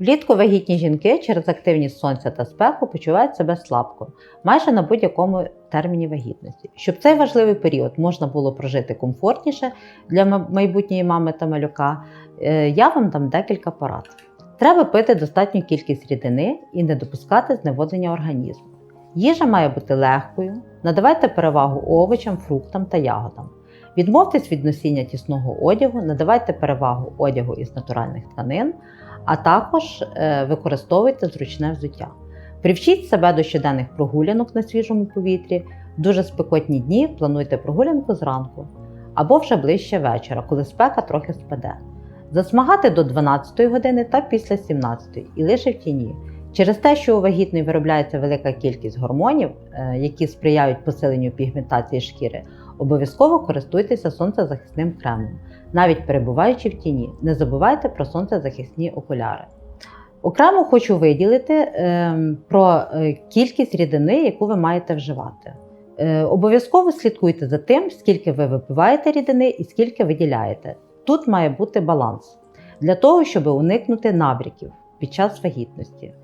Влітку вагітні жінки через активність сонця та спеку почувають себе слабко, майже на будь-якому терміні вагітності. Щоб цей важливий період можна було прожити комфортніше для майбутньої мами та малюка, е, я вам дам декілька порад. Треба пити достатню кількість рідини і не допускати зневоднення організму. Їжа має бути легкою, надавайте перевагу овочам, фруктам та ягодам. Відмовтесь від носіння тісного одягу, надавайте перевагу одягу із натуральних тканин, а також е, використовуйте зручне взуття. Привчіть себе до щоденних прогулянок на свіжому повітрі. В дуже спекотні дні плануйте прогулянку зранку або вже ближче вечора, коли спека трохи спаде. Засмагати до 12 години та після 17 і лише в тіні. Через те, що у вагітної виробляється велика кількість гормонів, е, які сприяють посиленню пігментації шкіри, обов'язково користуйтеся сонцезахисним кремом, навіть перебуваючи в тіні. Не забувайте про сонцезахисні окуляри. Окремо хочу виділити е, про е, кількість рідини, яку ви маєте вживати. Е, обов'язково слідкуйте за тим, скільки ви випиваєте рідини і скільки виділяєте. Тут має бути баланс для того, щоб уникнути набряків під час вагітності.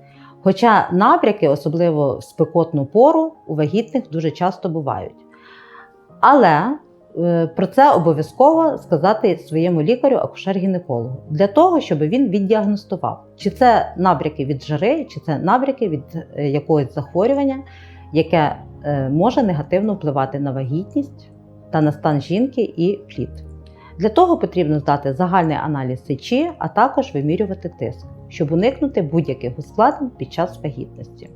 Хоча набряки, особливо в спекотну пору, у вагітних дуже часто бувають. Але е, про це обов'язково сказати своєму лікарю, акушер-гінекологу, для того, щоб він віддіагностував, чи це набряки від жари, чи це набряки від е, якогось захворювання, яке е, може негативно впливати на вагітність та на стан жінки і плід. Для того потрібно здати загальний аналіз сечі, а також вимірювати тиск, щоб уникнути будь-яких ускладнень під час вагітності.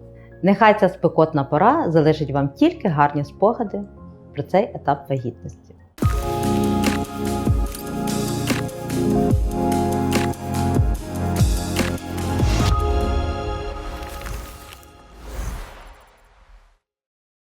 Нехай ця спекотна пора залишить вам тільки гарні спогади про цей етап вагітності.